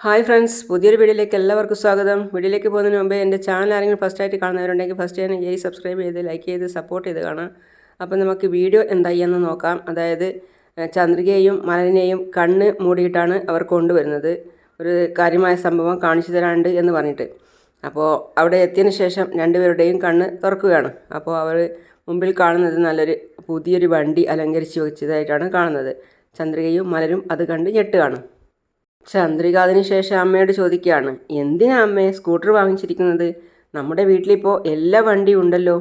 Hi friends പുതിയൊരു വീഡിയോയിലേക്ക് എല്ലാവർക്കും സ്വാഗതം. വീഡിയോയിലേക്ക് പോകുന്നതിന് മുമ്പേ എന്റെ ചാനൽ ആരെങ്കിലും ഫസ്റ്റ് ആയിട്ട് കാണുന്നവരുണ്ടെങ്കിൽ ഫസ്റ്റ് തന്നെ ഈ സബ്സ്ക്രൈബ് ചെയ്ത് ലൈക്ക് ചെയ്ത് സപ്പോർട്ട് ചെയ്ത് കാണാം. അപ്പോൾ നമുക്ക് വീഡിയോ എന്തായി എന്ന് നോക്കാം. അതായത് ചന്ദ്രികയെയും മലനെയും കണ്ണ് മൂടിയിട്ടാണ് അവർ കൊണ്ടുവരുന്നത്. ഒരു കാര്യമായ സംഭവം കാണിച്ചു തരാണ്ട് എന്ന് പറഞ്ഞിട്ട്. അപ്പോൾ അവിടെ എത്തിയതിന് ശേഷം രണ്ടുപേരുടെയും കണ്ണ് തുറക്കുകയാണ്. അപ്പോൾ അവർ മുമ്പിൽ കാണുന്നത് നല്ലൊരു പുതിയൊരു വണ്ടി അലങ്കരിച്ച് വെച്ചതായിട്ടാണ് കാണുന്നത്. ചന്ദ്രികയും മലരും അത് കണ്ട് ഞെട്ടുകയാണ്. ചന്ദ്രിക അതിന് ശേഷം അമ്മയോട് ചോദിക്കുകയാണ് എന്തിനാ അമ്മേ സ്കൂട്ടർ വാങ്ങിച്ചിരിക്കുന്നത്? നമ്മുടെ വീട്ടിലിപ്പോൾ എല്ലാ വണ്ടിയും ഉണ്ടല്ലോ.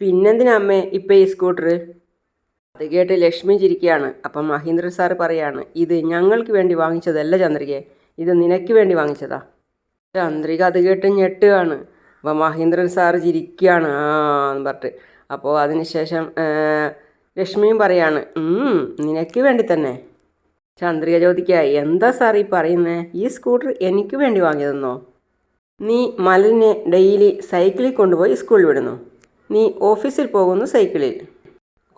പിന്നെന്തിനാ അമ്മേ ഇപ്പം ഈ സ്കൂട്ടർ? അത് കേട്ട് ലക്ഷ്മി ചിരിക്കുകയാണ്. അപ്പം മഹീന്ദ്ര സാർ പറയാണ് ഇത് ഞങ്ങൾക്ക് വേണ്ടി വാങ്ങിച്ചതല്ല ചന്ദ്രികയെ ഇത് നിനക്ക് വേണ്ടി വാങ്ങിച്ചതാ. ചന്ദ്രിക അത് കേട്ട് ഞെട്ടുകയാണ്. അപ്പം മഹീന്ദ്രൻ സാർ ചിരിക്കുകയാണ് ആ എന്ന് പറഞ്ഞിട്ട്. അപ്പോൾ അതിനുശേഷം ശേഷം ലക്ഷ്മിയും പറയാണ് "ഉം, നിനക്ക് വേണ്ടി തന്നെ. ചന്ദ്രിക ചോദിക്കുക എന്താ സാർ ഈ പറയുന്നേ? ഈ സ്കൂട്ടർ എനിക്ക് വേണ്ടി വാങ്ങിയതെന്നോ? നീ മലിനെ ഡെയിലി സൈക്കിളിൽ കൊണ്ടുപോയി സ്കൂളിൽ വിടുന്നു. നീ ഓഫീസിൽ പോകുന്നു സൈക്കിളിൽ.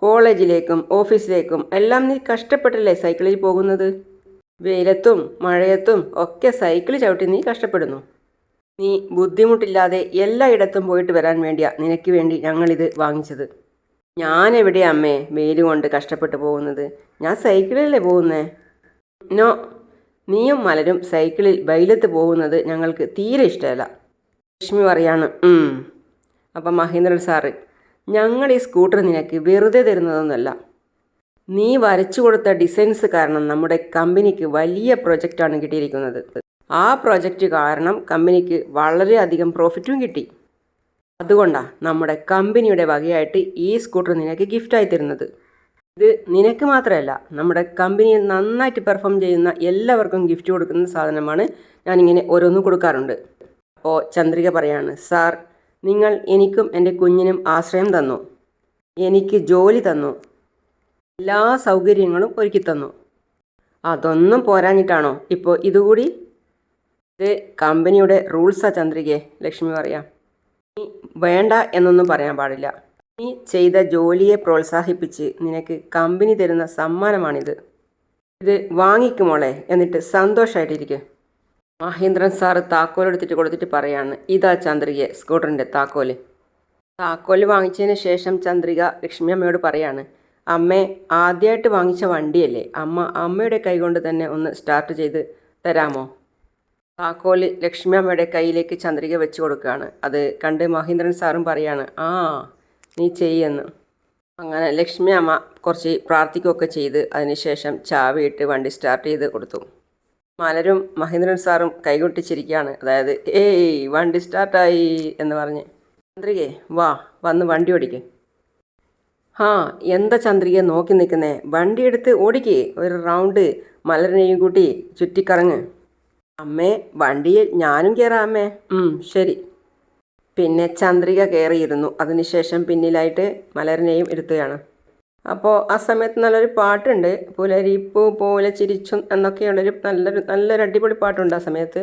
കോളേജിലേക്കും ഓഫീസിലേക്കും എല്ലാം നീ കഷ്ടപ്പെട്ടല്ലേ സൈക്കിളിൽ പോകുന്നത്? വെയിലത്തും മഴയത്തും ഒക്കെ സൈക്കിൾ ചവിട്ടി നീ കഷ്ടപ്പെടുന്നു. നീ ബുദ്ധിമുട്ടില്ലാതെ എല്ലായിടത്തും പോയിട്ട് വരാൻ വേണ്ടിയാ നിനക്ക് വേണ്ടി ഞങ്ങളിത് വാങ്ങിച്ചത്. ഞാൻ അമ്മേ വെയിൽ കൊണ്ട് കഷ്ടപ്പെട്ട് പോകുന്നത്? ഞാൻ സൈക്കിളിലല്ലേ പോകുന്നേ? നോ നീയും മലരും സൈക്കിളിൽ ബൈലത്ത് പോകുന്നത് ഞങ്ങൾക്ക് തീരെ ഇഷ്ടമല്ല. ലക്ഷ്മി പറയാണ്. അപ്പം മഹേന്ദ്രൻ സാറ് ഞങ്ങൾ ഈ സ്കൂട്ടർ നിനക്ക് വെറുതെ തരുന്നതൊന്നുമല്ല. നീ വരച്ചു കൊടുത്ത ഡിസൈൻസ് കാരണം നമ്മുടെ കമ്പനിക്ക് വലിയ പ്രൊജക്റ്റാണ് കിട്ടിയിരിക്കുന്നത്. ആ പ്രൊജക്റ്റ് കാരണം കമ്പനിക്ക് വളരെയധികം പ്രോഫിറ്റും കിട്ടി. അതുകൊണ്ടാണ് നമ്മുടെ കമ്പനിയുടെ വകയായിട്ട് ഈ സ്കൂട്ടർ നിനക്ക് ഗിഫ്റ്റായി തരുന്നത്. ഇത് നിനക്ക് മാത്രമല്ല നമ്മുടെ കമ്പനിയിൽ നന്നായിട്ട് പെർഫോം ചെയ്യുന്ന എല്ലാവർക്കും ഗിഫ്റ്റ് കൊടുക്കുന്ന സാധനമാണ് ഞാനിങ്ങനെ ഓരോന്ന് കൊടുക്കാറുണ്ട്. അപ്പോൾ ചന്ദ്രിക പറയാണ് സാർ നിങ്ങൾ എനിക്കും എന്റെ കുഞ്ഞിനും ആശ്രയം തന്നു. എനിക്ക് ജോലി തന്നു. എല്ലാ സൗകര്യങ്ങളും ഒരുക്കി തന്നു. അതൊന്നും പോരാഞ്ഞിട്ടാണോ ഇപ്പോൾ ഇതുകൂടി? ഇത് കമ്പനിയുടെ റൂൾസാ ചന്ദ്രികയെ ലക്ഷ്മി പറയാം. വേണ്ട എന്നൊന്നും പറയാൻ പാടില്ല. നീ ചെയ്ത ജോലിയെ പ്രോത്സാഹിപ്പിച്ച് നിനക്ക് കമ്പനി തരുന്ന സമ്മാനമാണിത്. ഇത് വാങ്ങിക്കുമോളെ എന്നിട്ട് സന്തോഷമായിട്ടിരിക്കും മഹേന്ദ്രൻ സാറ് താക്കോൽ എടുത്തിട്ട് കൊടുത്തിട്ട് പറയാണ് ഇതാ ചന്ദ്രികയെ സ്കൂട്ടറിന്റെ താക്കോൽ. താക്കോൽ വാങ്ങിച്ചതിന് ശേഷം ചന്ദ്രിക ലക്ഷ്മി അമ്മയോട് പറയാണ് അമ്മേ ആദ്യമായിട്ട് വാങ്ങിച്ച വണ്ടിയല്ലേ അമ്മ അമ്മയുടെ കൈകൊണ്ട് തന്നെ ഒന്ന് സ്റ്റാർട്ട് ചെയ്ത് തരാമോ? താക്കോൽ ലക്ഷ്മി അമ്മയുടെ കയ്യിലേക്ക് ചന്ദ്രിക വെച്ച് കൊടുക്കുകയാണ്. അത് കണ്ട് മഹേന്ദ്രൻ സാറും പറയാണ് ആ നീ ചെയ്യെന്ന്. അങ്ങനെ ലക്ഷ്മി അമ്മ കുറച്ച് പ്രാർത്ഥിക്കുകയൊക്കെ ചെയ്ത് അതിനുശേഷം ചാവിയിട്ട് വണ്ടി സ്റ്റാർട്ട് ചെയ്ത് കൊടുത്തു. മലരും മഹേന്ദ്രൻ സാറും കൈകൊട്ടിച്ചിരിക്കുകയാണ്. അതായത് ഏയ് വണ്ടി സ്റ്റാർട്ടായി എന്ന് പറഞ്ഞ്. ചന്ദ്രികേ വാ വന്ന് വണ്ടി ഓടിക്ക്. ഹാ എന്താ ചന്ദ്രിക നോക്കി നിൽക്കുന്നേ? വണ്ടി എടുത്ത് ഓടിക്കേ. ഒരു റൗണ്ട് മലരനെയും കൂട്ടി ചുറ്റിക്കറങ്ങ്. അമ്മേ വണ്ടിയിൽ ഞാനും കയറാം അമ്മേ. ശരി. പിന്നെ ചന്ദ്രിക കയറിയിരുന്നു. അതിനുശേഷം പിന്നിലായിട്ട് മലരനെയും ഇരുത്തുകയാണ് അപ്പോൾ ആ സമയത്ത് നല്ലൊരു പാട്ടുണ്ട്. പുലരിപ്പൂ പോലെ ചിരിച്ചും എന്നൊക്കെയുള്ളൊരു നല്ലൊരു നല്ലൊരു അടിപൊളി പാട്ടുണ്ട് ആ സമയത്ത്.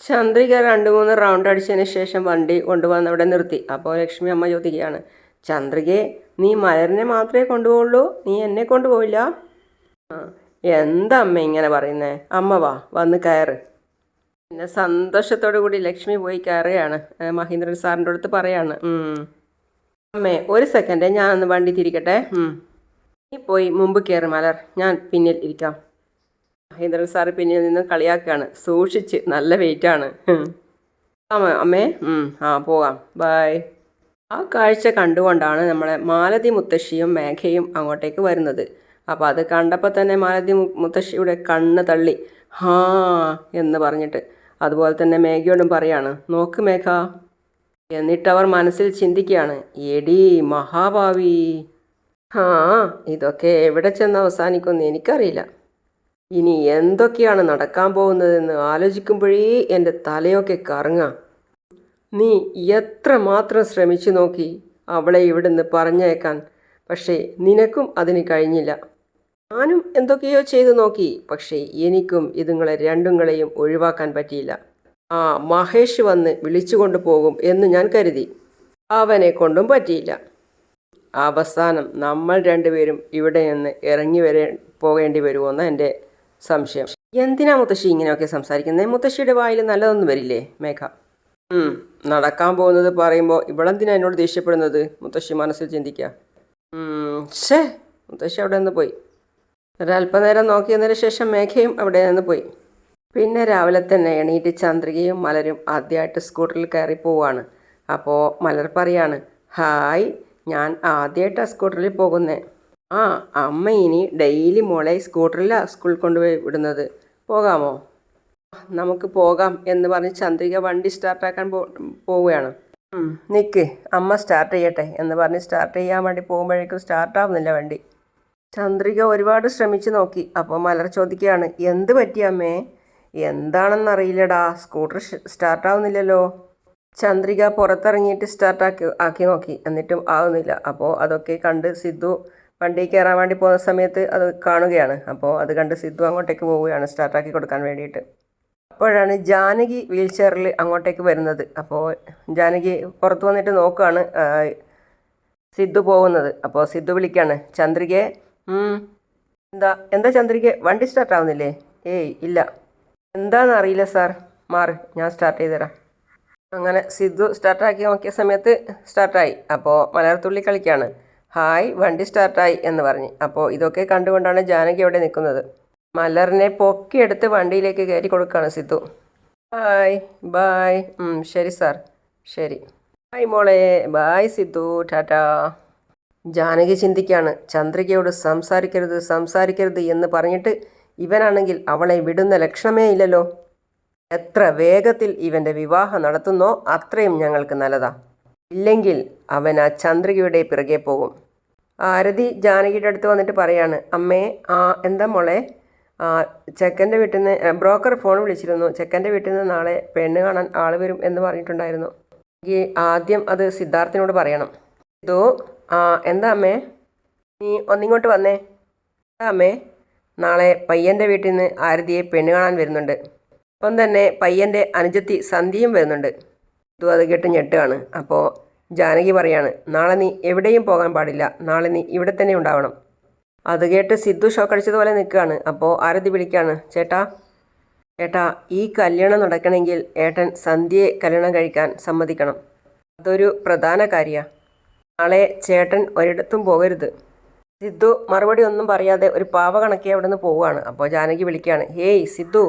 ചന്ദ്രിക രണ്ട് മൂന്ന് റൗണ്ട് അടിച്ചതിന് ശേഷം വണ്ടി കൊണ്ടുവന്ന് അവിടെ നിർത്തി. അപ്പോൾ ലക്ഷ്മി അമ്മ ചോദിക്കുകയാണ് ചന്ദ്രികയെ നീ മലരനെ മാത്രമേ കൊണ്ടുപോകുള്ളൂ നീ എന്നെ കൊണ്ടുപോയില്ല എന്താ അമ്മ ഇങ്ങനെ പറയുന്നേ? അമ്മ വാ വന്ന് കയറ്. പിന്നെ സന്തോഷത്തോടു കൂടി ലക്ഷ്മി പോയി കയറുകയാണ്. മഹേന്ദ്രൻ സാറിന്റെ അടുത്ത് പറയാണ്. അമ്മേ ഒരു സെക്കൻഡ് ഞാനൊന്ന് വണ്ടി തിരിക്കട്ടെ. നീ പോയി മുമ്പ് കയറി മലർ. ഞാൻ പിന്നിൽ ഇരിക്കാം. മഹേന്ദ്രൻ സാറ് പിന്നിൽ നിന്ന് കളിയാക്കുകയാണ്. സൂക്ഷിച്ച് നല്ല വെയിറ്റാണ് ആണ്. അമ്മേ അമ്മേ. ആ പോകാം. ബായ് ആ കാഴ്ച കണ്ടുകൊണ്ടാണ് നമ്മളെ മാലതി മുത്തശ്ശിയും മേഘയും അങ്ങോട്ടേക്ക് വരുന്നത്. അപ്പോൾ അത് കണ്ടപ്പോൾ തന്നെ മാലതി മുത്തശ്ശിയുടെ കണ്ണ് തള്ളി. ഹാ എന്ന് പറഞ്ഞിട്ട്. അതുപോലെ തന്നെ മേഘയോടും പറയാണ് നോക്ക് മേഘ. എന്നിട്ടവർ മനസ്സിൽ ചിന്തിക്കുകയാണ് എടി മഹാഭാവി. ആ ഇതൊക്കെ എവിടെ ചെന്ന് അവസാനിക്കുമെന്ന് എനിക്കറിയില്ല. ഇനി എന്തൊക്കെയാണ് നടക്കാൻ പോകുന്നതെന്ന് ആലോചിക്കുമ്പോഴേ എന്റെ തലയൊക്കെ കറങ്ങാം. നീ എത്ര മാത്രം ശ്രമിച്ചു നോക്കി അവളെ ഇവിടുന്ന് പറഞ്ഞേക്കാൻ പക്ഷേ നിനക്കും അതിന് കഴിഞ്ഞില്ല. ഞാനും എന്തൊക്കെയോ ചെയ്തു നോക്കി. പക്ഷേ എനിക്കും ഇതുങ്ങളെ രണ്ടുങ്ങളെയും ഒഴിവാക്കാൻ പറ്റിയില്ല. ആ മഹേഷ് വന്ന് വിളിച്ചുകൊണ്ട് പോകും എന്ന് ഞാൻ കരുതി. അവനെ കൊണ്ടും പറ്റിയില്ല. അവസാനം നമ്മൾ രണ്ടുപേരും ഇവിടെ നിന്ന് ഇറങ്ങി വരെ പോകേണ്ടി വരുമെന്ന് എന്റെ സംശയം. എന്തിനാ മുത്തശ്ശി ഇങ്ങനെയൊക്കെ സംസാരിക്കുന്നത് മുത്തശ്ശിയുടെ വായിൽ നല്ലതൊന്നും വരില്ലേ മേഘ? നടക്കാൻ പോകുന്നത് പറയുമ്പോൾ ഇവളെന്തിനാ എന്നോട് ദേഷ്യപ്പെടുന്നത്? മുത്തശ്ശി മനസ്സിൽ ചിന്തിക്കുക ഷേ ശ്ശേ മുത്തശ്ശി അവിടെ നിന്ന് പോയി. ഒരല്പനേരം നോക്കിയതിനു ശേഷം മേഘയും അവിടെ നിന്ന് പോയി. പിന്നെ രാവിലെ തന്നെ എണീറ്റ് ചന്ദ്രികയും മലരും ആദ്യമായിട്ട് സ്കൂട്ടറിൽ കയറി പോവാണ്. അപ്പോൾ മലർ പറയാണ് ഹായ് ഞാൻ ആദ്യമായിട്ടാണ് സ്കൂട്ടറിൽ പോകുന്നേ. ആ അമ്മ ഇനി ഡെയിലി മോളെ സ്കൂട്ടറിലാണ് സ്കൂളിൽ കൊണ്ടുപോയി വിടുന്നത്. പോകാമോ? നമുക്ക് പോകാം എന്ന് പറഞ്ഞ് ചന്ദ്രിക വണ്ടി സ്റ്റാർട്ടാക്കാൻ പോ പോവുകയാണ്. നിൽക്ക് അമ്മ സ്റ്റാർട്ട് ചെയ്യട്ടെ എന്ന് പറഞ്ഞ് സ്റ്റാർട്ട് ചെയ്യാൻ വേണ്ടി പോകുമ്പോഴേക്കും സ്റ്റാർട്ടാവുന്നില്ല വണ്ടി. ചന്ദ്രിക ഒരുപാട് ശ്രമിച്ചു നോക്കി. അപ്പോൾ മലർ ചോദിക്കുകയാണ് എന്ത് പറ്റി അമ്മേ? എന്താണെന്നറിയില്ലടാ സ്കൂട്ടർ സ്റ്റാർട്ടാവുന്നില്ലല്ലോ. ചന്ദ്രിക പുറത്തിറങ്ങിയിട്ട് സ്റ്റാർട്ടാക്കി ആക്കി നോക്കി. എന്നിട്ടും ആവുന്നില്ല. അപ്പോൾ അതൊക്കെ കണ്ട് സിദ്ധു വണ്ടി കയറാൻ വേണ്ടി പോകുന്ന സമയത്ത് അത് കാണുകയാണ്. അപ്പോൾ അത് കണ്ട് സിദ്ധു അങ്ങോട്ടേക്ക് പോവുകയാണ് സ്റ്റാർട്ടാക്കി കൊടുക്കാൻ വേണ്ടിയിട്ട്. അപ്പോഴാണ് ജാനകി വീൽ ചെയറിൽ അങ്ങോട്ടേക്ക് വരുന്നത്. അപ്പോൾ ജാനകി പുറത്ത് വന്നിട്ട് നോക്കുകയാണ് സിദ്ധു പോകുന്നത്. അപ്പോൾ സിദ്ധു വിളിക്കുകയാണ് ചന്ദ്രികയെ "ഉം, എന്താ എന്താ ചന്ദ്രിക? വണ്ടി സ്റ്റാർട്ട് ആവുന്നില്ലേ? ഏയ് ഇല്ല. എന്താണെന്ന് അറിയില്ല സാർ. മാറ് ഞാൻ സ്റ്റാർട്ട് ചെയ്ത് തരാം അങ്ങനെ സിദ്ധു സ്റ്റാർട്ടാക്കി നോക്കിയ സമയത്ത് സ്റ്റാർട്ടായി അപ്പോൾ മലർത്തുള്ളി കളിക്കാണ്. ഹായ് വണ്ടി സ്റ്റാർട്ടായി എന്ന് പറഞ്ഞ്. അപ്പോൾ ഇതൊക്കെ കണ്ടുകൊണ്ടാണ് ജാനകി അവിടെ നിൽക്കുന്നത്. മലറിനെ പൊക്കിയെടുത്ത് വണ്ടിയിലേക്ക് കയറ്റി കൊടുക്കുകയാണ് സിദ്ധു. ബായ് ബായ് ശരി സാർ. ശരി. ബായ് മോളെ. ബായ് സിദ്ധു. ടാറ്റാ. ജാനകി ചിന്തിക്കുകയാണ് ചന്ദ്രികയോട് സംസാരിക്കരുത് സംസാരിക്കരുത് എന്ന് പറഞ്ഞിട്ട് ഇവനാണെങ്കിൽ അവളെ വിടുന്ന ലക്ഷണമേ ഇല്ലല്ലോ. എത്ര വേഗത്തിൽ ഇവന്റെ വിവാഹം നടത്തുന്നോ അത്രയും ഞങ്ങൾക്ക് നല്ലതാ. ഇല്ലെങ്കിൽ അവൻ ആ ചന്ദ്രികയുടെ പിറകെ പോകും. ആരതി ജാനകിയുടെ അടുത്ത് വന്നിട്ട് പറയാണ് അമ്മേ ആ എന്താ മോളെ? ചെക്കന്റെ വീട്ടിൽ നിന്ന് ബ്രോക്കർ ഫോൺ വിളിച്ചിരുന്നു. ചെക്കന്റെ വീട്ടിൽ നിന്ന് നാളെ പെണ്ണ് കാണാൻ ആൾ വരും എന്ന് പറഞ്ഞിട്ടുണ്ടായിരുന്നു. എനിക്ക് ആദ്യം അത് സിദ്ധാർത്ഥിനോട് പറയണം. ഇതോ ആ എന്താ അമ്മേ? നീ ഒന്നിങ്ങോട്ട് വന്നേ. എന്താ അമ്മേ? നാളെ പയ്യന്റെ വീട്ടിൽ നിന്ന് ആരതിയെ പെണ്ണ് കാണാൻ വരുന്നുണ്ട്. ഒപ്പം തന്നെ പയ്യന്റെ അനുജത്തി സന്ധ്യയും വരുന്നുണ്ട്. ഇതും അത് കേട്ട് ഞെട്ടുകയാണ്. അപ്പോൾ ജാനകി പറയാണ് നാളെ നീ എവിടെയും പോകാൻ പാടില്ല. നാളെ നീ ഇവിടെ തന്നെ ഉണ്ടാവണം. അത് കേട്ട് സിദ്ധു ഷോക്കടിച്ചതുപോലെ നിൽക്കുകയാണ്. അപ്പോൾ ആരതി വിളിക്കുകയാണ് ചേട്ടാ ചേട്ടാ ഈ കല്യാണം നടക്കണമെങ്കിൽ ഏട്ടൻ സന്ധ്യയെ കല്യാണം കഴിക്കാൻ സമ്മതിക്കണം. അതൊരു പ്രധാന കാര്യമാണ് നാളെ ചേട്ടൻ ഒരിടത്തും പോകരുത്. സിദ്ധു മറുപടി ഒന്നും പറയാതെ ഒരു പാവ കണക്കി അവിടെ നിന്ന് പോവുകയാണ്. അപ്പോൾ ജാനകി വിളിക്കുകയാണ് ഹേയ് സിദ്ധു.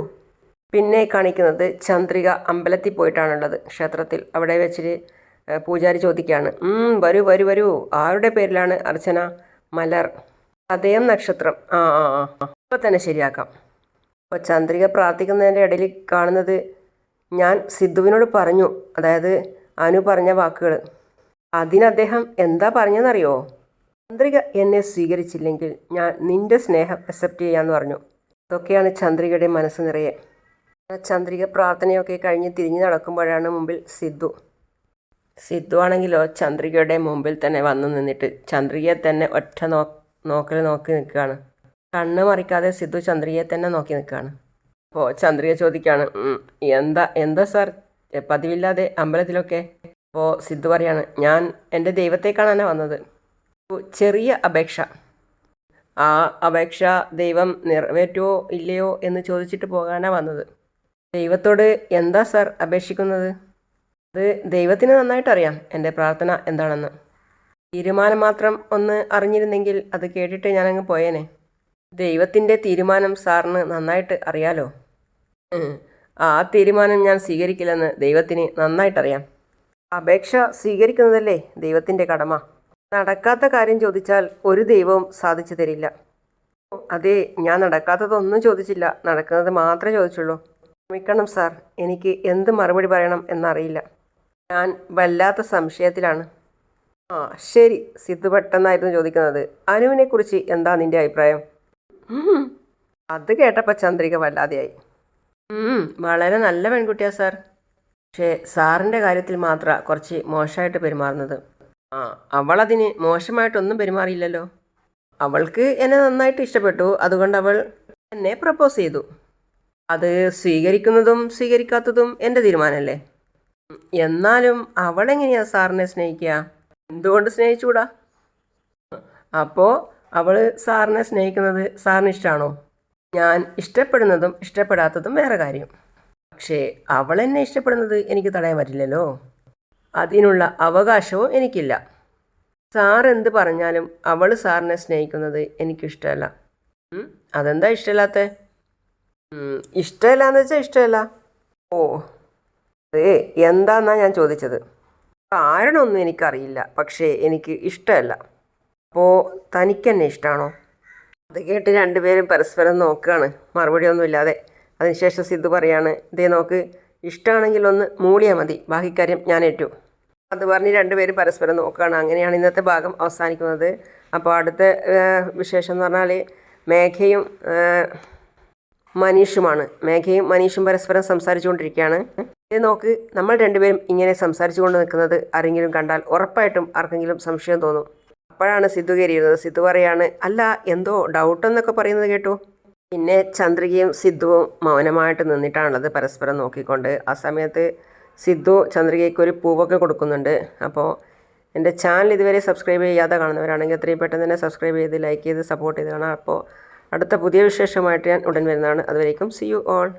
പിന്നെ കാണിക്കുന്നത് ചന്ദ്രിക അമ്പലത്തിൽ പോയിട്ടാണുള്ളത്. ക്ഷേത്രത്തിൽ അവിടെ വെച്ചിട്ട് പൂജാരി ചോദിക്കുകയാണ് "ഉം, വരൂ വരൂ വരൂ. ആരുടെ പേരിലാണ് അർച്ചന മലർ? അതയം നക്ഷത്രം. ആ ആ ആ. തന്നെ ശരിയാക്കാം. അപ്പോൾ ചന്ദ്രിക പ്രാർത്ഥിക്കുന്നതിന്റെ ഇടയിൽ കാണുന്നത് ഞാൻ സിദ്ധുവിനോട് പറഞ്ഞു. അതായത് അനു പറഞ്ഞ വാക്കുകൾ അതിന് അദ്ദേഹം എന്താ പറഞ്ഞതെന്നറിയോ? ചന്ദ്രിക എന്നെ സ്വീകരിച്ചില്ലെങ്കിൽ ഞാൻ നിന്റെ സ്നേഹം അക്സെപ്റ്റ് ചെയ്യാമെന്ന് പറഞ്ഞു. ഇതൊക്കെയാണ് ചന്ദ്രികയുടെ മനസ്സ് നിറയെ. ചന്ദ്രിക പ്രാർത്ഥനയൊക്കെ കഴിഞ്ഞ് തിരിഞ്ഞു നടക്കുമ്പോഴാണ് മുമ്പിൽ സിദ്ധു. സിദ്ധു ആണെങ്കിലോ ചന്ദ്രികയുടെ മുമ്പിൽ തന്നെ വന്നു നിന്നിട്ട് ചന്ദ്രികയെ തന്നെ ഒറ്റ നോ നോക്കൽ നോക്കി നിൽക്കുകയാണ്. കണ്ണ് മറിക്കാതെ സിദ്ധു ചന്ദ്രികയെ തന്നെ നോക്കി നിൽക്കുകയാണ്. അപ്പോൾ ചന്ദ്രിക ചോദിക്കുകയാണ് എന്താ എന്താ സാർ? പതിവില്ലാതെ അമ്പലത്തിലൊക്കെ അപ്പോൾ സിദ്ധു പറയാണ് ഞാൻ എന്റെ ദൈവത്തെ കാണാനാണ് വന്നത് ചെറിയ അപേക്ഷ. ആ അപേക്ഷ ദൈവം നിറവേറ്റുമോ ഇല്ലയോ എന്ന് ചോദിച്ചിട്ട് പോകാനാണ് വന്നത്. ദൈവത്തോട് എന്താ സാർ അപേക്ഷിക്കുന്നത്? അത് ദൈവത്തിന് നന്നായിട്ടറിയാം എന്റെ പ്രാർത്ഥന എന്താണെന്ന്. തീരുമാനം മാത്രം ഒന്ന് അറിഞ്ഞിരുന്നെങ്കിൽ അത് കേട്ടിട്ട് ഞാനങ്ങ് പോയേനെ. ദൈവത്തിന്റെ തീരുമാനം സാറിന് നന്നായിട്ട് അറിയാലോ. ആ തീരുമാനം ഞാൻ സ്വീകരിക്കില്ലെന്ന് ദൈവത്തിന് നന്നായിട്ടറിയാം. അപേക്ഷ സ്വീകരിക്കുന്നതല്ലേ ദൈവത്തിന്റെ കടമ? നടക്കാത്ത കാര്യം ചോദിച്ചാൽ ഒരു ദൈവവും സാധിച്ചു തരില്ല. അതെ ഞാൻ നടക്കാത്തതൊന്നും ചോദിച്ചില്ല. നടക്കുന്നത് മാത്രമേ ചോദിച്ചുള്ളൂ. ക്ഷമിക്കണം സാർ എനിക്ക് എന്ത് മറുപടി പറയണം എന്നറിയില്ല. ഞാൻ വല്ലാത്ത സംശയത്തിലാണ്. ആ ശരി. സിദ്ധു പെട്ടെന്നായിരുന്നു ചോദിക്കുന്നത്. അനുവിനെക്കുറിച്ച് എന്താ നിന്റെ അഭിപ്രായം? അത് കേട്ടപ്പോൾ ചന്ദ്രിക വല്ലാതെയായി. വളരെ നല്ല പെൺകുട്ടിയാ സാർ. പക്ഷേ സാറിന്റെ കാര്യത്തിൽ മാത്രമാണ് കുറച്ച് മോശമായിട്ട് പെരുമാറുന്നത്. ആ അവളതിന് മോശമായിട്ടൊന്നും പെരുമാറിയില്ലല്ലോ. അവൾക്ക് എന്നെ നന്നായിട്ട് ഇഷ്ടപ്പെട്ടു. അതുകൊണ്ട് അവൾ എന്നെ പ്രപ്പോസ് ചെയ്തു. അത് സ്വീകരിക്കുന്നതും സ്വീകരിക്കാത്തതും എന്റെ തീരുമാനമല്ലേ? എന്നാലും അവളെങ്ങനെയാണ് സാറിനെ സ്നേഹിക്കുക? എന്തുകൊണ്ട് സ്നേഹിച്ചുകൂടാ? അപ്പോൾ അവൾ സാറിനെ സ്നേഹിക്കുന്നത് സാറിന് ഇഷ്ടമാണോ ഞാൻ ഇഷ്ടപ്പെടുന്നതും ഇഷ്ടപ്പെടാത്തതും വേറെ കാര്യം. പക്ഷേ അവൾ എന്നെ ഇഷ്ടപ്പെടുന്നത് എനിക്ക് തടയാൻ പറ്റില്ലല്ലോ. അതിനുള്ള അവകാശവും എനിക്കില്ല. സാർ എന്ത് പറഞ്ഞാലും അവൾ സാറിനെ സ്നേഹിക്കുന്നത് എനിക്കിഷ്ടമല്ല. അതെന്താ ഇഷ്ടമില്ലാത്ത? ഇഷ്ടമില്ല എന്ന് വെച്ചാൽ ഇഷ്ടമല്ല. ഓ അതേ എന്താന്നാ ഞാൻ ചോദിച്ചത്. കാരണമൊന്നും എനിക്കറിയില്ല പക്ഷേ എനിക്ക് ഇഷ്ടമല്ല. അപ്പോൾ തനിക്കെന്നെ ഇഷ്ടമാണോ അത് കേട്ട് രണ്ടുപേരും പരസ്പരം നോക്കുകയാണ് മറുപടി ഒന്നുമില്ലാതെ അതിനുശേഷം സിദ്ധു പറയാണ് ഇതേ നോക്ക് ഇഷ്ടമാണെങ്കിൽ ഒന്ന് മൂളിയാൽ മതി ബാക്കി കാര്യം ഞാൻ ഏറ്റു അത് പറഞ്ഞ് രണ്ടുപേരും പരസ്പരം നോക്കുകയാണ്. അങ്ങനെയാണ് ഇന്നത്തെ ഭാഗം അവസാനിക്കുന്നത്. അപ്പോൾ അടുത്ത വിശേഷം എന്ന് പറഞ്ഞാൽ മേഘയും മനീഷുമാണ്. മേഘയും മനീഷും പരസ്പരം സംസാരിച്ചുകൊണ്ടിരിക്കുകയാണ്. ഇത് നോക്ക് നമ്മൾ രണ്ടുപേരും ഇങ്ങനെ സംസാരിച്ചു കൊണ്ട് നിൽക്കുന്നത് ആരെങ്കിലും കണ്ടാൽ ഉറപ്പായിട്ടും ആർക്കെങ്കിലും സംശയം തോന്നും. അപ്പോഴാണ് സിദ്ധു കയറിയിരുന്നത്. സിദ്ധു പറയാണ് അല്ല എന്തോ ഡൗട്ട് എന്നൊക്കെ പറയുന്നത് കേട്ടു. പിന്നെ ചന്ദ്രികയും സിദ്ധുവും മൗനമായിട്ട് നിന്നിട്ടാണുള്ളത് പരസ്പരം നോക്കിക്കൊണ്ട്. ആ സമയത്ത് സിദ്ധു ചന്ദ്രികയ്ക്ക് ഒരു പൂവൊക്കെ കൊടുക്കുന്നുണ്ട്. അപ്പോൾ എന്റെ ചാനൽ ഇതുവരെ സബ്സ്ക്രൈബ് ചെയ്യാതെ കാണുന്നവരാണെങ്കിൽ എത്രയും പെട്ടെന്ന് തന്നെ സബ്സ്ക്രൈബ് ചെയ്ത് ലൈക്ക് ചെയ്ത് സപ്പോർട്ട് ചെയ്ത് കാണാം. അപ്പോൾ അടുത്ത പുതിയ വിശേഷമായിട്ട് ഞാൻ ഉടൻ വരുന്നതാണ്. അതുവരേക്കും സി യു ഓൾ.